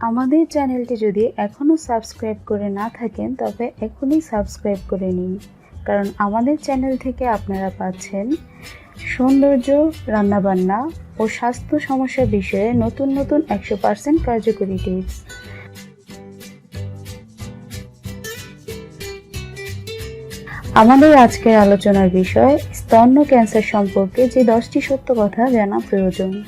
আমাদের চ্যানেলটি যদি এখনও সাবস্ক্রাইব করে না থাকেন, তবে এখনই সাবস্ক্রাইব করে নিন। কারণ আমাদের চ্যানেল থেকে আপনারা পাচ্ছেন সৌন্দর্য, রান্নাবান্না ও স্বাস্থ্য সমস্যা বিষয়ে নতুন নতুন একশো পার্সেন্ট কার্যকরী টিপস। আমাদের আজকের আলোচনার বিষয় স্তন্য ক্যান্সার সম্পর্কে যে দশটি সত্য কথা জানা প্রয়োজন।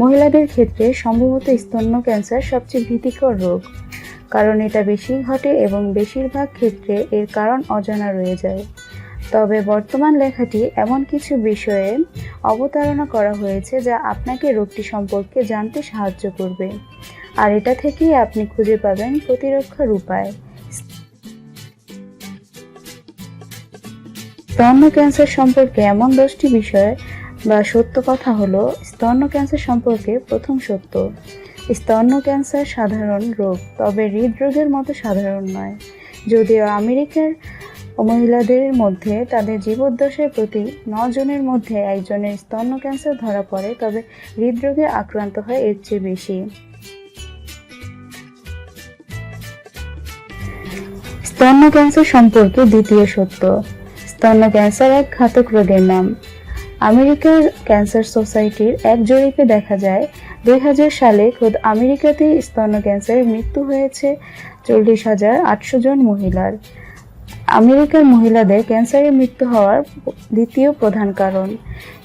মহিলাদের ক্ষেত্রে সম্ভবত স্তন্য ক্যান্সার সবচেয়ে ভীতিকর রোগ, কারণ এটা বেশি ঘটে এবং বেশিরভাগ ক্ষেত্রে এর কারণ অজানা রয়ে যায়। তবে বর্তমান লেখাটি এমন কিছু বিষয়ে অবতারণা করা হয়েছে যা আপনাকে রোগটি সম্পর্কে জানতে সাহায্য করবে। আর এটা থেকেই আপনি খুঁজে পাবেন প্রতিরক্ষার উপায়। স্তন্য ক্যান্সার সম্পর্কে এমন দশটি বিষয় বা সত্য কথা হলো, স্তন্য ক্যান্সার সম্পর্কে প্রথম সত্য। স্তন্য ক্যান্সার সাধারণ রোগ, তবে হৃদরোগের মতো সাধারণ নয়। যদিও আমেরিকার মহিলাদের মধ্যে তাদের জীবদ্দশায় প্রতি জনের মধ্যে একজনের স্তন্য ক্যান্সার ধরা পড়ে, তবে হৃদরোগে আক্রান্ত হয় এর চেয়ে বেশি। স্তন্য ক্যান্সার সম্পর্কে দ্বিতীয় সত্য। স্তন্য ক্যান্সার এক ঘাতক রোগের নাম। আমেরিকার ক্যান্সার সোসাইটির এক জরিপে দেখা যায়, দুই হাজার সালে খোদ আমেরিকাতেই স্তন্য ক্যান্সারে মৃত্যু হয়েছে চল্লিশ হাজার আটশো জন মহিলার। আমেরিকার মহিলাদের ক্যান্সারে মৃত্যু হওয়ার দ্বিতীয় প্রধান কারণ।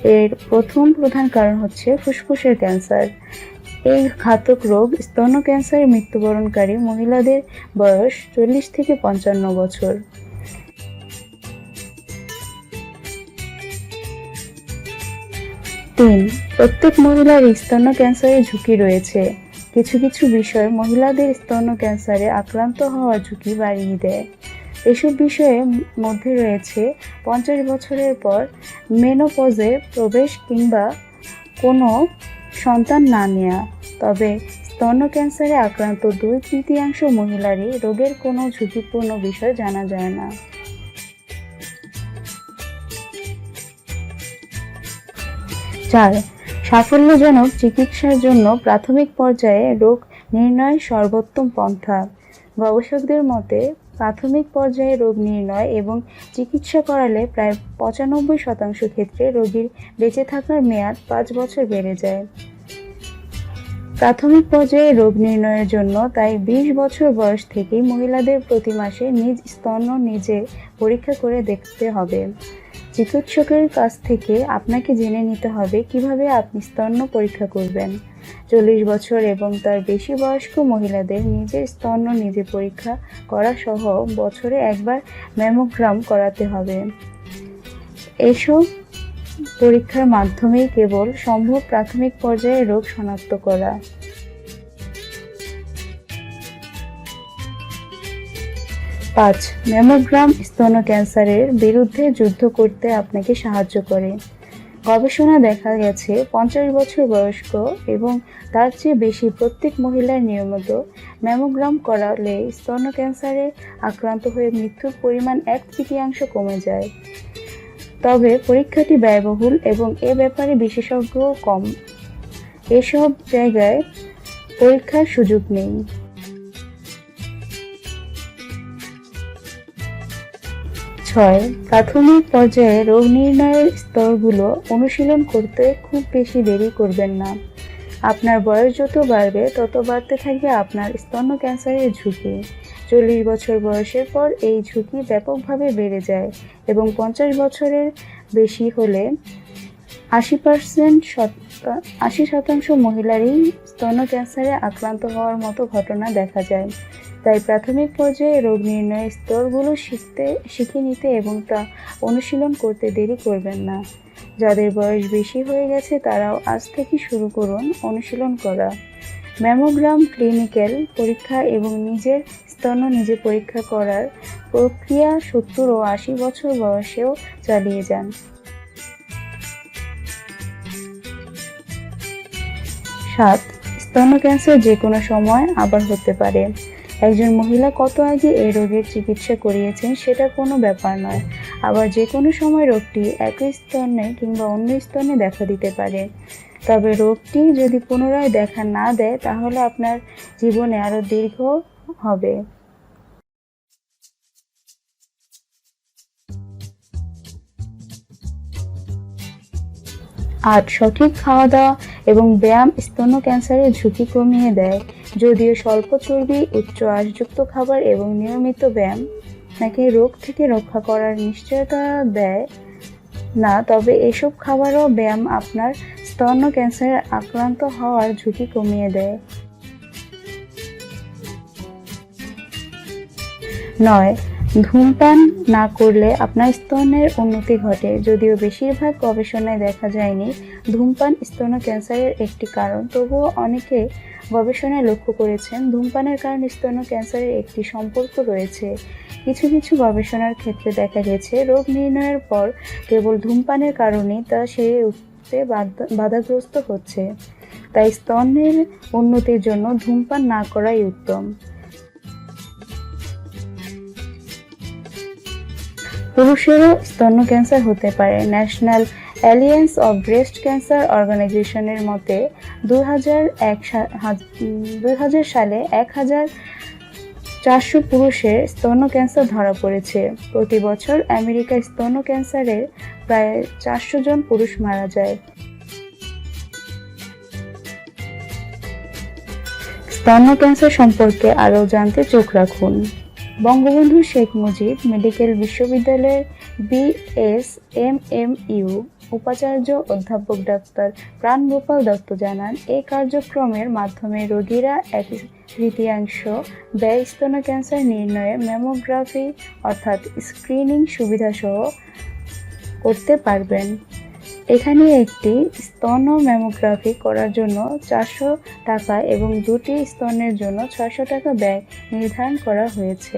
এর প্রথম প্রধান কারণ হচ্ছে ফুসফুসের ক্যান্সার। এই ঘাতক রোগ স্তন্য ক্যান্সারে মৃত্যুবরণকারী মহিলাদের বয়স চল্লিশ থেকে পঞ্চান্ন বছর। তিন, প্রত্যেক মহিলার স্তন্য ক্যান্সারের ঝুঁকি রয়েছে। কিছু কিছু বিষয় মহিলাদের স্তন্য ক্যান্সারে আক্রান্ত হওয়ার ঝুঁকি বাড়িয়ে দেয়। এসব বিষয়ের মধ্যে রয়েছে পঞ্চাশ বছরের পর মেনোপজে প্রবেশ কিংবা কোনো সন্তান না নেওয়া তবে স্তন্য ক্যান্সারে আক্রান্ত দুই তৃতীয়াংশ মহিলারই রোগের কোনো ঝুঁকিপূর্ণ বিষয় জানা যায় না। চার, সাফল্যজনক চিকিৎসার জন্য প্রাথমিক পর্যায়ে রোগ নির্ণয় সর্বোত্তম পন্থা। গবেষকদের মতে, প্রাথমিক পর্যায়ে রোগ নির্ণয় এবং চিকিৎসা করালে প্রায় পঁচানব্বই শতাংশ ক্ষেত্রে রোগীর বেঁচে থাকার মেয়াদ পাঁচ বছর বেড়ে যায়। প্রাথমিক পর্যায়ে রোগ নির্ণয়ের জন্য তাই বিশ বছর বয়স থেকেই মহিলাদের প্রতি মাসে নিজ স্তন্য নিজে পরীক্ষা করে দেখতে হবে। চিকিৎসকের কাছ থেকে আপনাকে জেনে নিতে হবে কীভাবে আপনি স্তন্য পরীক্ষা করবেন। চল্লিশ বছর এবং তার বেশি বয়স্ক মহিলাদের নিজের স্তন্য নিজে পরীক্ষা করা সহ বছরে একবার ম্যামোগ্রাম করাতে হবে। এসব পরীক্ষার মাধ্যমেই কেবল সম্ভব প্রাথমিক পর্যায়ে রোগ শনাক্ত করা। পাঁচ ম্যামোগ্রাম স্তন ক্যান্সারের বিরুদ্ধে যুদ্ধ করতে আপনাকে সাহায্য করে। গবেষণা দেখা গেছে, পঞ্চাশ বছর বয়স্ক এবং তার চেয়ে বেশি প্রত্যেক মহিলার নিয়মিত ম্যামোগ্রাম করালে স্তন ক্যান্সারে আক্রান্ত হয়ে মৃত্যুর পরিমাণ এক তৃতীয়াংশ কমে যায়। তবে পরীক্ষাটি ব্যয়বহুল এবং এ ব্যাপারে বিশেষজ্ঞ কম। এসব জায়গায় পরীক্ষার সুযোগ নেই। ছয়, প্রাথমিক পর্যায়ে রোগ নির্ণয়ের স্তরগুলো অনুশীলন করতে খুব বেশি দেরি করবেন না। আপনার বয়স যত বাড়বে, তত বাড়তে থাকবে আপনার স্তন্য ক্যান্সারের ঝুঁকি। চল্লিশ বছর বয়সের পর এই ঝুঁকি ব্যাপকভাবে বেড়ে যায় এবং পঞ্চাশ বছরের বেশি হলে আশি পার্সেন্ট আশি শতাংশ মহিলারই স্তন ক্যান্সারে আক্রান্ত হওয়ার মতো ঘটনা দেখা যায়। তাই প্রাথমিক পর্যায়ে রোগ নির্ণয়ের স্তরগুলো শিখতে, শিখে নিতে এবং তা অনুশীলন করতে দেরি করবেন না। যাদের বয়স বেশি হয়ে গেছে তারাও আজ থেকে শুরু করুন অনুশীলন করা। ম্যামোগ্রাম ক্লিনিক্যাল পরীক্ষা এবং নিজের স্তন নিজে পরীক্ষা করার প্রক্রিয়া সত্তর ও আশি বছর বয়সেও চালিয়ে যান। সাত, স্তন ক্যান্সার যে কোনো সময় আবার হতে পারে। একজন মহিলা কত আগে এই রোগের চিকিৎসা করিয়েছেন সেটা কোনো ব্যাপার নয়। আবার যে কোনো সময় রোগটি একই স্তনে কিংবা অন্য স্তনে দেখা দিতে পারে। তবে রোগটি যদি পুনরায় দেখা না দেয়, তাহলে আপনার জীবনে আরও দীর্ঘ হবে। আট সঠিক খাওয়া দাওয়া এবং ব্যায়াম স্তন ক্যান্সারের ঝুঁকি কমিয়ে দেয়। যদিও স্বল্প চর্বি, উচ্চ আঁশযুক্ত খাবার এবং নিয়মিত ব্যায়াম নাকি রোগ থেকে রক্ষা করার নিশ্চয়তা দেয় না, তবে এসব খাবারও ব্যায়াম আপনার স্তন ক্যান্সারে আক্রান্ত হওয়ার ঝুঁকি কমিয়ে দেয়। নয়, ধূমপান না করলে আপনার স্তনের উন্নতি ঘটে। যদিও বেশিরভাগ গবেষণায় দেখা যায়নি ধূমপান স্তন ক্যান্সারের একটি কারণ। তবুও অনেকে গবেষণায় লক্ষ্য করেছেন ধূমপানের কারণে স্তন ক্যান্সারের একটি সম্পর্ক রয়েছে। কিছু কিছু গবেষণার ক্ষেত্রে দেখা গেছে, রোগ নির্ণয়ের পর কেবল ধূমপানের কারণেই তা সেরে বাধা- বাধাগ্রস্ত হচ্ছে। তাই স্তনের উন্নতির জন্য ধূমপান না করাই উত্তম। পুরুষেরও স্তন ক্যান্সার হতে পারে। National alliance of breast cancer অর্গানাইজেশনের মতে হাজার সালে এক হাজার চারশো পুরুষের স্তন ক্যান্সার ধরা পড়েছে। প্রতি বছর আমেরিকায় স্তন ক্যান্সারের প্রায় চারশো জন পুরুষ মারা যায়। স্তন ক্যান্সার সম্পর্কে আরও জানতে চোখ রাখুন। বঙ্গবন্ধু শেখ মুজিব মেডিকেল বিশ্ববিদ্যালয়ের B S M M U উপাচার্য অধ্যাপক ডাক্তার প্রাণগোপাল দত্ত জানান এই কার্যক্রমের মাধ্যমে রোগীরা এক তৃতীয়াংশ ব্যয় স্তন ক্যান্সার নির্ণয়ে ম্যামোগ্রাফি অর্থাৎ স্ক্রিনিং সুবিধাসহ করতে পারবেন। এখানে একটি স্তন ম্যামোগ্রাফি করার জন্য চারশো টাকা এবং দুটি স্তনের জন্য ছয়শো টাকা ব্যয় নির্ধারণ করা হয়েছে।